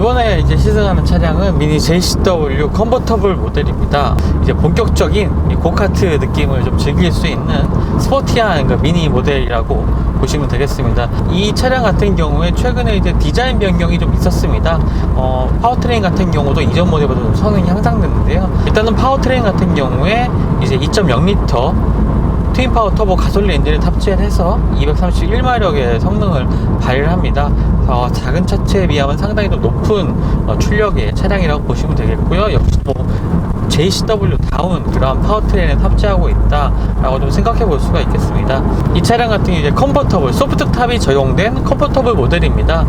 이번에 이제 시승하는 차량은 미니 JCW 컨버터블 모델입니다. 이제 본격적인 이 고카트 느낌을 좀 즐길 수 있는 스포티한 그 미니 모델이라고 보시면 되겠습니다. 이 차량 같은 경우에 최근에 이제 디자인 변경이 좀 있었습니다. 어, 파워트레인 같은 경우도 이전 모델보다 좀 성능이 향상됐는데요. 일단은 파워트레인 같은 경우에 이제 2.0L 트윈 파워 터보 가솔린 엔진을 탑재를 해서 231마력의 성능을 발휘를 합니다. 어, 작은 차체에 비하면 상당히 좀 높은 어, 출력의 차량이라고 보시면 되겠고요. 역시 뭐 JCW 다운 그런 파워트레인에 탑재하고 있다라고 좀 생각해 볼 수가 있겠습니다. 이 차량 같은 이제 컨버터블 소프트 탑이 적용된 컨버터블 모델입니다.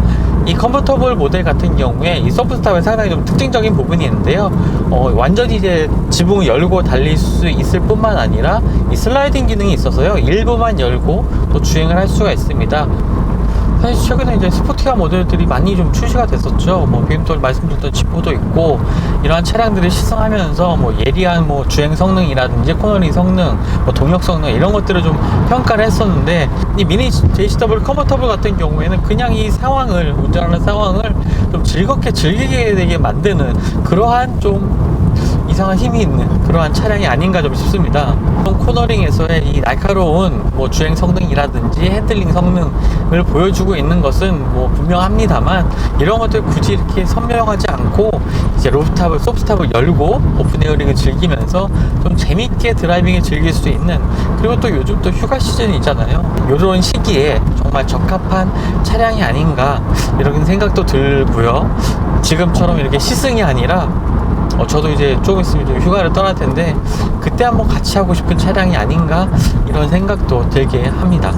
이 컨버터블 모델 같은 경우에 이 소프트 탑에 상당히 좀 특징적인 부분이 있는데요. 어, 완전히 이제 지붕을 열고 달릴 수 있을 뿐만 아니라 이 슬라이딩 기능이 있어서요. 일부만 열고 또 주행을 할 수가 있습니다. 사실 최근에 이제 스포티한 모델들이 많이 좀 출시가 됐었죠. 뭐 BMW 말씀드렸던 지포도 있고 이러한 차량들을 시승하면서 뭐 예리한 뭐 주행 성능이라든지 코너링 성능, 뭐 동력 성능 이런 것들을 좀 평가를 했었는데 이 미니 JCW 컨버터블 같은 경우에는 그냥 이 상황을 운전하는 상황을 좀 즐겁게 즐기게 되게 만드는 그러한 좀 이상한 힘이 있는 그러한 차량이 아닌가 좀 싶습니다. 코너링에서의 이 날카로운 뭐 주행 성능이라든지 핸들링 성능 을 보여주고 있는 것은 뭐 분명합니다만 이런 것들 굳이 이렇게 선명하지 않고 이제 로프탑을 소프트탑을 열고 오픈 에어링을 즐기면서 좀 재밌게 드라이빙을 즐길 수 있는 그리고 또 요즘 또 휴가 시즌이잖아요. 이런 시기에 정말 적합한 차량이 아닌가 이런 생각도 들고요. 지금처럼 이렇게 시승이 아니라 어, 저도 이제 조금 있으면 좀 휴가를 떠날 텐데 그때 한번 같이 하고 싶은 차량이 아닌가 이런 생각도 들게 합니다.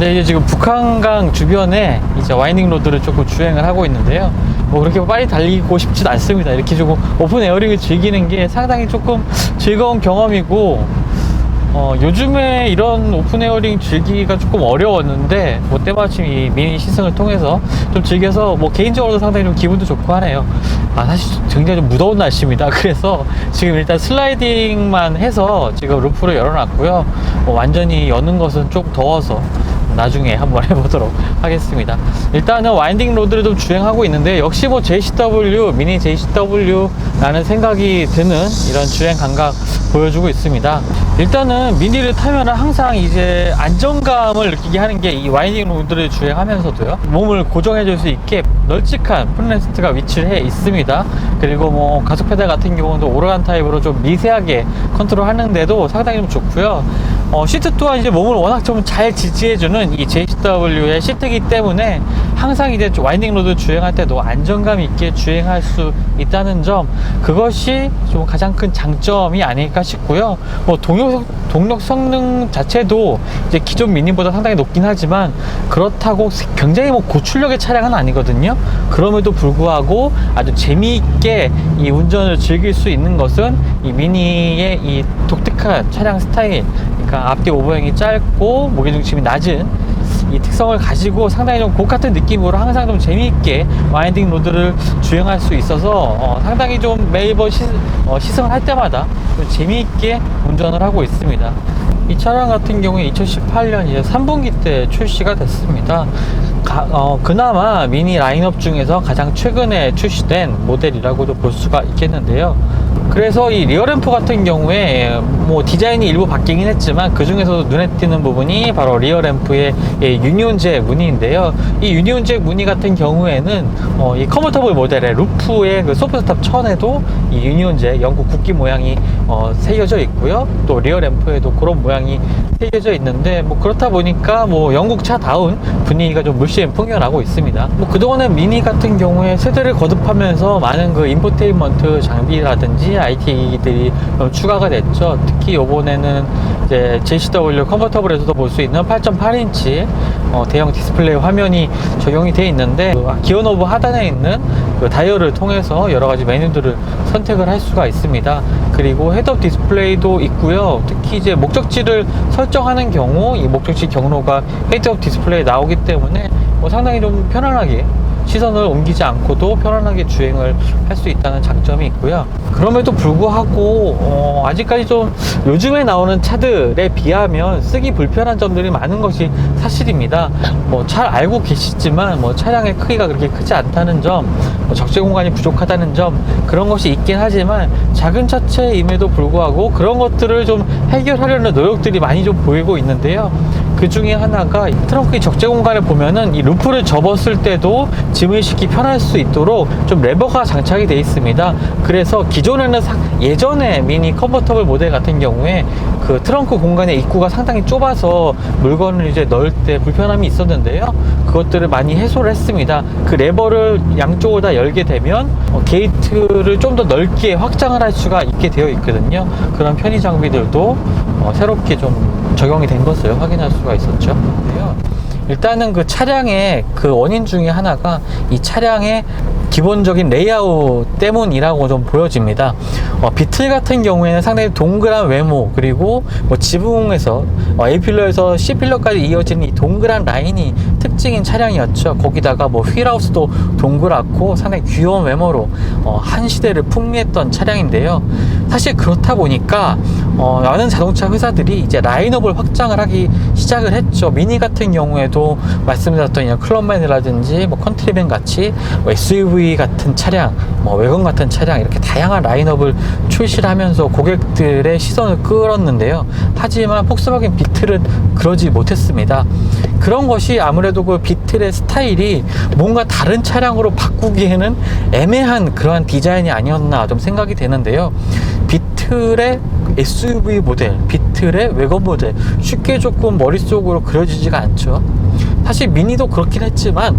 근데 이제 지금 북한강 주변에 이제 와이닝 로드를 조금 주행을 하고 있는데요. 뭐 그렇게 빨리 달리고 싶진 않습니다. 이렇게 조금 오픈 에어링을 즐기는 게 상당히 조금 즐거운 경험이고 어, 요즘에 이런 오픈 에어링 즐기기가 조금 어려웠는데 뭐 때마침 이 미니 시승을 통해서 좀 즐겨서 뭐 개인적으로도 상당히 좀 기분도 좋고 하네요. 아 사실 굉장히 좀 무더운 날씨입니다. 그래서 지금 일단 슬라이딩만 해서 지금 루프를 열어놨고요. 뭐 완전히 여는 것은 조금 더워서 나중에 한번 해보도록 하겠습니다. 일단은 와인딩 로드를 좀 주행하고 있는데 역시 뭐 JCW, 미니 JCW라는 생각이 드는 이런 주행 감각 보여주고 있습니다. 일단은 미니를 타면 항상 이제 안정감을 느끼게 하는 게 이 와인딩 로드를 주행하면서도요. 몸을 고정해 줄 수 있게 널찍한 풋레스트가 위치를 해 있습니다. 그리고 뭐 가속 페달 같은 경우도 오르간 타입으로 좀 미세하게 컨트롤 하는데도 상당히 좀 좋고요. 어, 시트 또한 이제 몸을 워낙 좀 잘 지지해주는 이 JCW의 시트이기 때문에 항상 이제 와인딩 로드 주행할 때도 안정감 있게 주행할 수 있다는 점 그것이 좀 가장 큰 장점이 아닐까 싶고요. 뭐 동력 동력 성능 자체도 이제 기존 미니보다 상당히 높긴 하지만 그렇다고 굉장히 뭐 고출력의 차량은 아니거든요. 그럼에도 불구하고 아주 재미있게 이 운전을 즐길 수 있는 것은 이 미니의 이 독특한 차량 스타일 그러니까 앞뒤 오버행이 짧고 무게중심이 낮은 이 특성을 가지고 상당히 좀 고같은 느낌으로 항상 좀 재미있게 와인딩 로드를 주행할 수 있어서 어, 상당히 좀 매번 시, 어, 시승을 할 때마다 좀 재미있게 운전을 하고 있습니다. 이 차량 같은 경우에 2018년 이제 3분기 때 출시가 됐습니다. 가- 어, 그나마 미니 라인업 중에서 가장 최근에 출시된 모델이라고도 볼 수가 있겠는데요. 그래서 이 리어램프 같은 경우에 뭐 디자인이 일부 바뀌긴 했지만 그 중에서도 눈에 띄는 부분이 바로 리어램프의 이 유니온제 무늬인데요. 이 유니온제 무늬 같은 경우에는 어, 이 커버터블 모델의 루프의 그 소프트탑 천에도 이 유니온제 영국 국기 모양이 어, 새겨져 있고요. 또 리어램프에도 그런 모양이 새겨져 있는데 뭐 그렇다 보니까 뭐 영국 차다운 분위기가 좀 물씬 풍겨나고 있습니다. 뭐 그동안에 미니 같은 경우에 세대를 거듭하면서 많은 그 인포테인먼트 장비라든지 IT들이 추가가 됐죠. 특히 이번에는 이제 JCW 컨버터블에서도 볼 수 있는 8.8인치 어, 대형 디스플레이 화면이 적용이 되어 있는데 그 기어 노브 하단에 있는 그 다이얼을 통해서 여러 가지 메뉴들을 선택을 할 수가 있습니다. 그리고 헤드업 디스플레이도 있고요. 특히 이제 목적지를 설정하는 경우 이 목적지 경로가 헤드업 디스플레이에 나오기 때문에 뭐 상당히 좀 편안하게 시선을 옮기지 않고도 편안하게 주행을 할 수 있다는 장점이 있고요. 그럼에도 불구하고 어, 아직까지 좀 요즘에 나오는 차들에 비하면 쓰기 불편한 점들이 많은 것이 사실입니다. 뭐 잘 알고 계시지만 뭐 차량의 크기가 그렇게 크지 않다는 점, 뭐 적재 공간이 부족하다는 점 그런 것이 있긴 하지만 작은 차체임에도 불구하고 그런 것들을 좀 해결하려는 노력들이 많이 좀 보이고 있는데요. 그 중에 하나가 이 트렁크의 적재 공간을 보면은 이 루프를 접었을 때도 짐을 싣기 편할 수 있도록 좀 레버가 장착이 되어 있습니다. 그래서 기존에는 사- 예전에 미니 컨버터블 모델 같은 경우에 그 트렁크 공간의 입구가 상당히 좁아서 물건을 이제 넣을 때 불편함이 있었는데요. 그것들을 많이 해소를 했습니다. 그 레버를 양쪽을 다 열게 되면 어, 게이트를 좀 더 넓게 확장을 할 수가 있게 되어 있거든요. 그런 편의 장비들도 어, 새롭게 좀 적용이 된 것을 확인할 수가 있었죠. 일단은 그 차량의 그 원인 중에 하나가 이 차량의 기본적인 레이아웃 때문이라고 좀 보여집니다. 어, 비틀 같은 경우에는 상당히 동그란 외모 그리고 뭐 지붕에서 어, A필러에서 C필러까지 이어지는 이 동그란 라인이 특징인 차량이었죠. 거기다가 뭐 휠하우스도 동그랗고 상당히 귀여운 외모로 어, 한 시대를 풍미했던 차량인데요. 사실 그렇다 보니까 어, 많은 자동차 회사들이 이제 라인업을 확장을 하기 시작을 했죠. 미니 같은 경우에도 말씀드렸던 클럽맨이라든지 뭐 컨트리맨 같이 뭐 SUV 같은 차량, 뭐 외건 같은 차량 이렇게 다양한 라인업을 출시를 하면서 고객들의 시선을 끌었는데요. 하지만 폭스바겐 비틀은 그러지 못했습니다. 그런 것이 아무래도 그 비틀의 스타일이 뭔가 다른 차량으로 바꾸기에는 애매한 그러한 디자인이 아니었나 좀 생각이 되는데요. 비틀의 SUV 모델, 비틀의 외건 모델 쉽게 조금 머릿속으로 그려지지가 않죠. 사실 미니도 그렇긴 했지만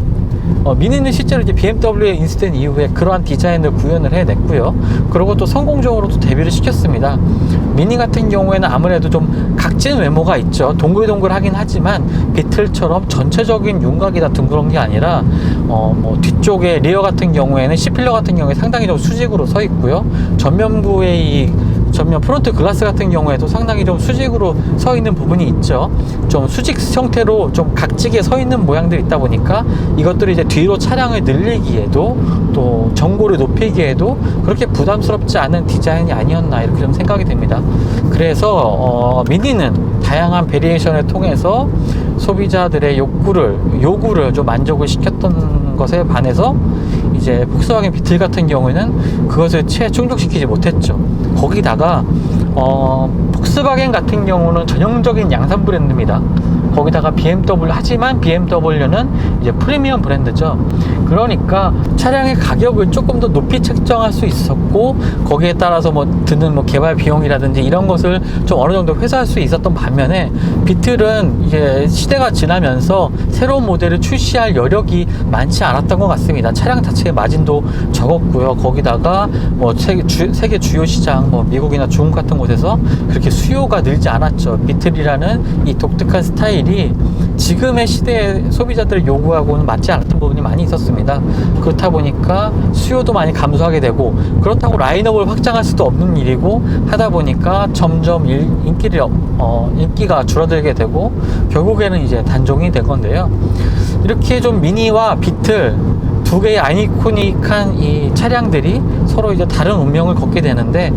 어, 미니는 실제로 이제 BMW에 인수된 이후에 그러한 디자인을 구현을 해냈고요. 그리고 또 성공적으로 또 데뷔를 시켰습니다. 미니 같은 경우에는 아무래도 좀 각진 외모가 있죠. 동글동글하긴 하지만 비틀처럼 전체적인 윤곽이 다 둥그런 게 아니라 어, 뭐 뒤쪽에 리어 같은 경우에는 C필러 같은 경우에 상당히 좀 수직으로 서 있고요. 전면부의 이 전면 프론트 글라스 같은 경우에도 상당히 좀 수직으로 서 있는 부분이 있죠. 좀 수직 형태로 좀 각지게 서 있는 모양들이 있다 보니까 이것들이 이제 뒤로 차량을 늘리기에도 또 전고를 높이기에도 그렇게 부담스럽지 않은 디자인이 아니었나 이렇게 좀 생각이 됩니다. 그래서 어, 미니는 다양한 베리에이션을 통해서 소비자들의 욕구를 요구를 좀 만족을 시켰던 것에 반해서 이제 폭스바겐 비틀 같은 경우에는 그것을 채 충족시키지 못했죠. 거기다가 어, 폭스바겐 같은 경우는 전형적인 양산 브랜드입니다. 거기다가 BMW 하지만 BMW는 이제 프리미엄 브랜드죠. 그러니까 차량의 가격을 조금 더 높이 책정할 수 있었고 거기에 따라서 뭐 드는 뭐 개발 비용이라든지 이런 것을 좀 어느 정도 회수할 수 있었던 반면에 비틀은 이제 시대가 지나면서 새로운 모델을 출시할 여력이 많지 않았던 것 같습니다. 차량 자체의 마진도 적었고요. 거기다가 뭐 세계, 주요 시장, 뭐 미국이나 중국 같은 곳에서 그렇게 수요가 늘지 않았죠. 비틀이라는 이 독특한 스타일이 지금의 시대의 소비자들을 요구하고는 맞지 않았던 부분이 많이 있었습니다. 그렇다 보니까 수요도 많이 감소하게 되고 그렇다고 라인업을 확장할 수도 없는 일이고 하다 보니까 점점 일- 인기를 어, 인기가 줄어들게 되고 결국에는 이제 단종이 된 건데요. 이렇게 좀 미니와 비틀 두 개의 아이코닉한 이 차량들이 서로 이제 다른 운명을 걷게 되는데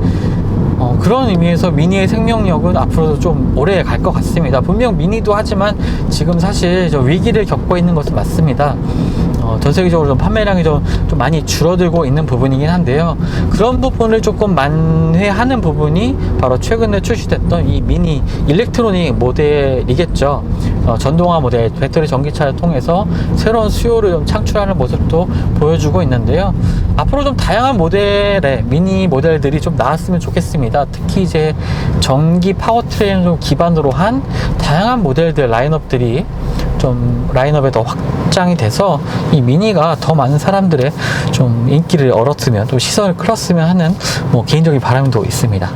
어, 그런 의미에서 미니의 생명력은 앞으로도 좀 오래 갈 것 같습니다. 분명 미니도 하지만 지금 사실 저 위기를 겪고 있는 것은 맞습니다. 어, 전 세계적으로 좀 판매량이 좀, 좀 많이 줄어들고 있는 부분이긴 한데요. 그런 부분을 조금 만회하는 부분이 바로 최근에 출시됐던 이 미니 일렉트로닉 모델이겠죠. 어, 전동화 모델, 배터리 전기차를 통해서 새로운 수요를 좀 창출하는 모습도 보여주고 있는데요. 앞으로 좀 다양한 모델의 미니 모델들이 좀 나왔으면 좋겠습니다. 특히 이제 전기 파워트레인을 좀 기반으로 한 다양한 모델들 라인업들이 좀 라인업에 더 확장이 돼서 이 미니가 더 많은 사람들의 좀 인기를 얻었으면 또 시선을 끌었으면 하는 뭐 개인적인 바람도 있습니다.